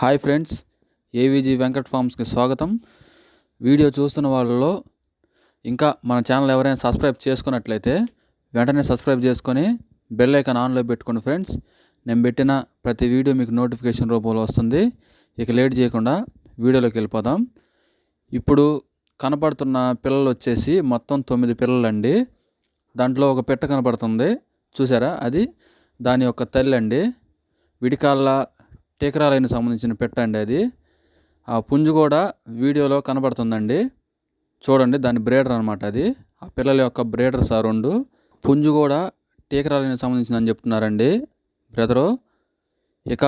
Hi friends AVG Venkat ఫార్మ్స్కి స్వాగతం. Video చూస్తున్న వాళ్ళలో ఇంకా మన ఛానల్ ఎవరైనా సబ్స్క్రైబ్ చేసుకున్నట్లయితే వెంటనే సబ్స్క్రైబ్ చేసుకొని బెల్ ఐకాన్ ఆన్లో పెట్టుకోండి ఫ్రెండ్స్. నేను పెట్టిన ప్రతి వీడియో మీకు నోటిఫికేషన్ రూపంలో వస్తుంది. ఇక లేట్ చేయకుండా వీడియోలోకి వెళ్ళిపోదాం. ఇప్పుడు కనపడుతున్న పిల్లలు వచ్చేసి మొత్తం తొమ్మిది పిల్లలండి. దాంట్లో ఒక పెట్ట కనపడుతుంది. చూసారా? అది దాని యొక్క తల్లి అండి. విడికాళ్ళ టీకరాలైన సంబంధించిన పెట్ట అండి అది. ఆ పుంజు కూడా వీడియోలో కనబడుతుందండి. చూడండి దాని బ్రేడర్ అనమాట అది. ఆ పిల్లల యొక్క బ్రేడర్ సార్ రెండు పుంజు కూడా టీకరాలైన సంబంధించిందని చెప్తున్నారండి బ్రదరు. ఇక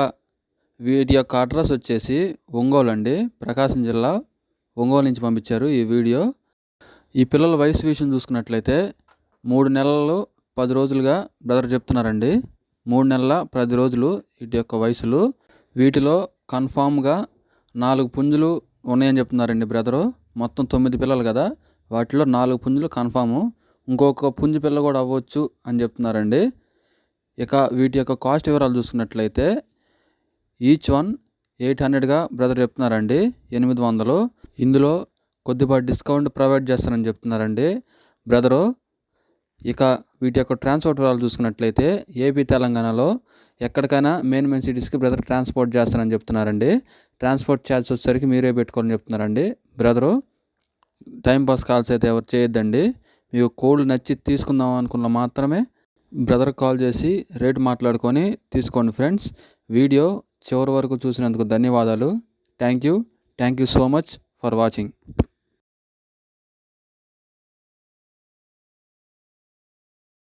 వీటి యొక్క అడ్రస్ వచ్చేసి ఒంగోలు అండి. ప్రకాశం జిల్లా ఒంగోలు నుంచి పంపించారు ఈ వీడియో. ఈ పిల్లల వయసు విషయం చూసుకున్నట్లయితే మూడు నెలలు పది రోజులుగా బ్రదర్ చెప్తున్నారండి. మూడు నెలల పది రోజులు వీటి యొక్క వయసులు. వీటిలో కన్ఫామ్గా నాలుగు పుంజులు ఉన్నాయని చెప్తున్నారండి బ్రదరు. మొత్తం తొమ్మిది పిల్లలు కదా. వాటిలో నాలుగు పుంజులు కన్ఫాము. ఇంకొక పుంజు పిల్ల కూడా అవ్వచ్చు అని చెప్తున్నారండి. ఇక వీటి యొక్క కాస్ట్ వివరాలు చూసుకున్నట్లయితే ఈచ్ వన్ ఎయిట్ హండ్రెడ్గా బ్రదర్ చెప్తున్నారండి. ఎనిమిది వందలు. ఇందులో కొద్దిపాటి డిస్కౌంట్ ప్రొవైడ్ చేస్తారని చెప్తున్నారండి బ్రదరు. ఇక వీటి యొక్క ట్రాన్స్పోర్ట్ వివరాలు చూసుకున్నట్లయితే ఏపీ తెలంగాణలో ఎక్కడికైనా మెయిన్ మెయిన్ సిటీస్కి బ్రదర్ ట్రాన్స్పోర్ట్ చేస్తానని చెప్తున్నారండి. ట్రాన్స్పోర్ట్ ఛార్జ్ వచ్చేసరికి మీరే పెట్టుకోవాలని చెప్తున్నారండి. బ్రదరు టైంపాస్ కాల్స్ అయితే ఎవరు చేయొద్దండి. మీకు కోల్డ్ నచ్చి తీసుకుందాం అనుకున్న మాత్రమే బ్రదర్ కాల్ చేసి రేటు మాట్లాడుకొని తీసుకోండి ఫ్రెండ్స్. వీడియో చివరి వరకు చూసినందుకు ధన్యవాదాలు. Thank you. Thank you so much for watching.